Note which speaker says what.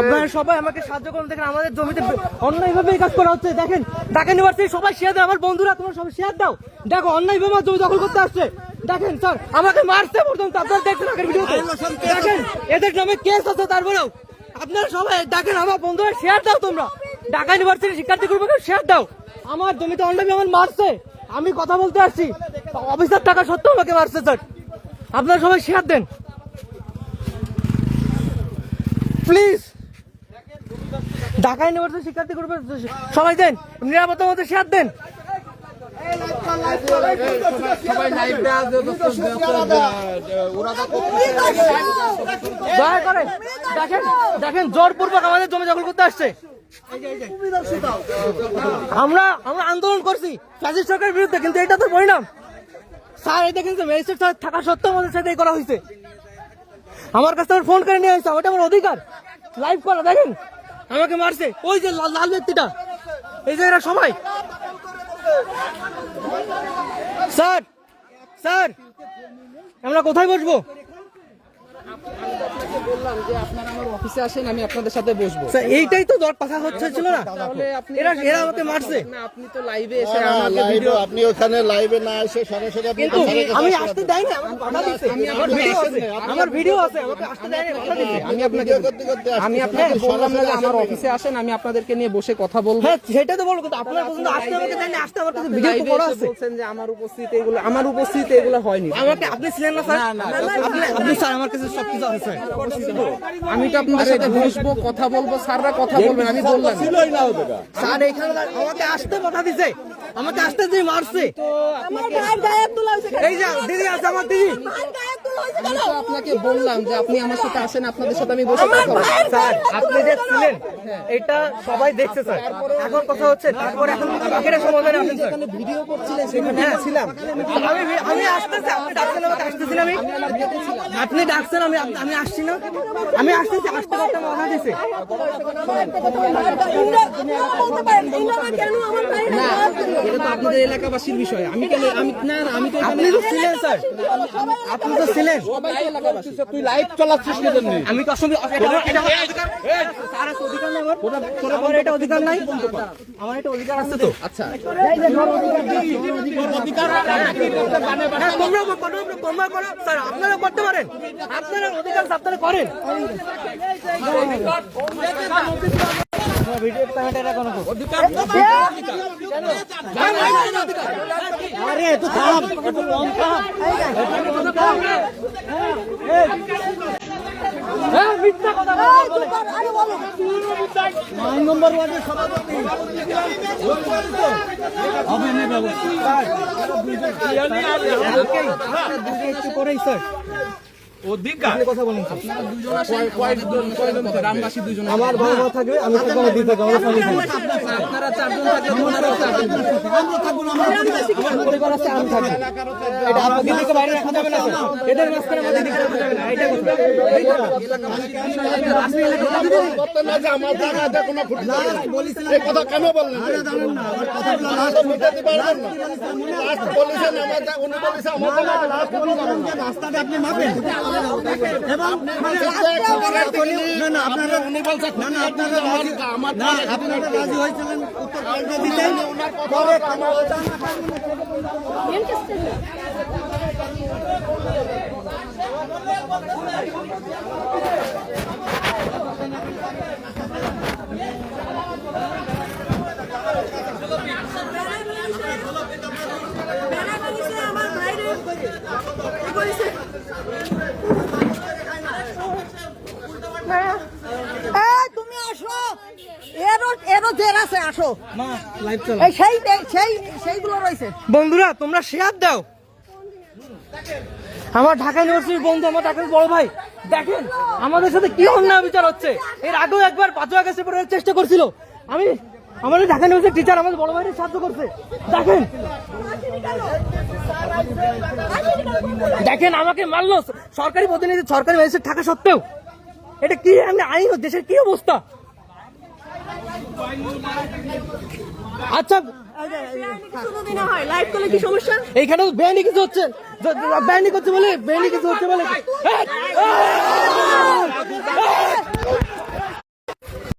Speaker 1: আপনারা সবাই আমাকে সাহায্য করুন। দেখেন আমাদের জমিতে কাজ করা হচ্ছে। দেখেন ইউনিভার্সিটি সবাই শেয়ার আমার বন্ধুরা, তোমরা সবাই শেয়ার দাও। দেখো আমার দখল করতে আসছে। দেখেন আমাকে এদের আপনারা সবাই দেখেন, আমার বন্ধুরা শেয়ার দাও তোমরা। ঢাকা ইউনিভার্সিটি শিক্ষার্থী গ্রুপকে শেয়ার দাও। আমার জমিতে অন্যায় আমার মারছে। আমি কথা বলতে আসছি। অফিসার টাকা সত্ত্বেও আমাকে মারছে স্যার আপনারা সবাই শেয়ার দেন। প্লিজ। ঢাকা ইউনিভার্সিটি শিক্ষার্থী গ্রুপের সবাই দেন নিরাপত্তার মধ্যে শেয়ার দেন। দেখেন জোরপূর্বক আমাদের জমি দখল করতে আসছে। আমরা আমরা আন্দোলন করছি, ফ্যাসিস্ট সরকারের বিরুদ্ধে, কিন্তু এটা তো পরিণাম। স্যার, এটা কিন্তু থাকা সত্ত্বেও আমাদের সাথে করা হয়েছে। আমার কাছে ফোন করে নিয়ে আসছে ওটা আমার অধিকার। লাইভ করা, দেখেন। আমাকে মারছে। ওই যে লাল ব্যক্তিটা। এই যে এরা সবাই। স্যার স্যার, আমরা কোথায় বসবো?
Speaker 2: বললাম যে আপনারা আমার অফিসে আসেন আমি আপনাদের সাথে বসবো।
Speaker 1: স্যার এইটাই তো দর কথা হচ্ছে ছিল না?
Speaker 2: তাহলে আপনি
Speaker 1: এরা এরা আমাকে মারছে।
Speaker 2: না আপনি তো লাইভে এসে আমাকে ভিডিও
Speaker 3: আপনি ওখানে লাইভে না এসে সরাসরি আপনি
Speaker 1: আমি
Speaker 3: কাছে
Speaker 1: আসতে দেয়নি আমাকে বাধা দিচ্ছে আমার ভিডিও আছে। আমার ভিডিও আছে আমাকে আসতে দেয়নি বাধা দিচ্ছে
Speaker 2: আমি আপনাকে
Speaker 3: করতে করতে
Speaker 2: আমি আপনাকে বললাম না যে আমার অফিসে আসেন আমি আপনাদেরকে নিয়ে বসে কথা বলব।
Speaker 1: হ্যাঁ সেটাই তো বলব কিন্তু আপনারা পর্যন্ত আসতে আমাকে দেয়নি আসতে আমার কাছে ভিডিও তো করা আছে।
Speaker 2: বলছেন যে আমার উপস্থিতি এগুলো আমার উপস্থিতি এগুলো হয়নি।
Speaker 1: আমাকে আপনি ছিলেন না স্যার? আপনি আপনি স্যার আমার কাছে সবকিছু আছে।
Speaker 2: আমি তো আপনাদের সাথে বসবো কথা বলব স্যাররা কথা বলবেন আমি বললাম।
Speaker 1: স্যার এখানে আমাকে আসতে কথা দিছে। আমাকে আসতে দিয়ে মারছে? এই যে দিদি আছে আমার দিদি।
Speaker 2: আমি তো আপনাকে বললাম যে আপনি আমার সাথে আসেন আপনাদের সাথে আমি বসে কথা বলব।
Speaker 1: স্যার আপনি যে ছিলেন এটা সবাই দেখছে স্যার। এখন কথা হচ্ছে তারপর এখন বাকিরা সমাধানে আসেন স্যার।
Speaker 2: ভিডিও করছিলেন সেখানে
Speaker 1: হ্যাঁ ছিলাম। আমি আমি আসতেছি আপনি ডাকছেন আমাকে আসতেছি আমি আপনি ডাকছেন আমি আমি আসছি না। আমি আসতেছি আসতে করতে বাধা দিছে।
Speaker 2: না এটা তো আপনাদের এলাকাবাসীর বিষয়। আমি কেন আমি না না আমি তো
Speaker 1: আপনি তো ছিলেন স্যার। আপনি তো ছিলেন
Speaker 3: তুই লাইভ চালাচ্ছিস
Speaker 1: আমি তো আসলে আমার- এটা অধিকার অধিকার নাই। আমার এটা অধিকার অধিকার আছে তো?
Speaker 2: আচ্ছা।
Speaker 1: হ্যাঁ, আপনারা করতে পারেন। আপনারা অধিকার আপনারা করেন। ভিডিও এটা কোনো আরে একটু থাম। একটু কম থাম। হ্যাঁ মিথ্যা কথা
Speaker 4: কর, আরে বলো।
Speaker 1: নয় নম্বর ওয়ার্ডের সভাপতি। হবে না ব্যবস্থা একটু পরেই স্যার। আপনি কথা বলুন
Speaker 2: গ্রামবাসী দুজন
Speaker 1: আমার বাবা থাকবে আমি থাকব আমার দিদি থাকবে আমার স্বামী থাকবে
Speaker 2: আপনারা চারজন থাকলে ওনারাও চারজন
Speaker 1: পরিবার আছে আমি থাকব এটা আপনার দিদিকে বাইরে রাখা যাবে না এদের মাঝখানে আমার দিদিকে রাখা যাবে না এটা
Speaker 3: করতে না আমার না আমার আমার রাস্তাতে আপনি মাপেন এবং আপনারা আপনারা রাজি হয়েছিলেন কথা
Speaker 4: বেড়া বানিয়েছে আমার ভাইরে। কি করেছে? এই, তুমি আসো। এরও এরও জের আছে আসো। এই সেই সেই সেইগুলো রয়েছে।
Speaker 1: বন্ধুরা তোমরা শেয়ার দাও। আমার ঢাকা ইউনিভার্সিটির বন্ধু আমার ঢাকার বড় ভাই। দেখেন আমাদের সাথে কি অন্যায় বিচার হচ্ছে? এর আগেও একবার পাঁচই আগস্টে পরে চেষ্টা করছিল। আমি আমাদের ঢাকা ইউনিভার্সিটির টিচার আমাদের বড় ভাইয়ের সাহায্য করছে। দেখেন। দেখেন আমাকে মারলো। সরকারি প্রতিনিধি সরকারি ম্যাজিস্ট্রেট থাকা সত্ত্বেও। এটা কি আইন দেশের কি অবস্থা? আচ্ছা
Speaker 4: যদি না হয় লাইভ করলে কি সমস্যা
Speaker 1: এইখানে বেআইনি কিছু হচ্ছে? বেআইনি করছে বলে ব্যানি কিছু হচ্ছে বলে!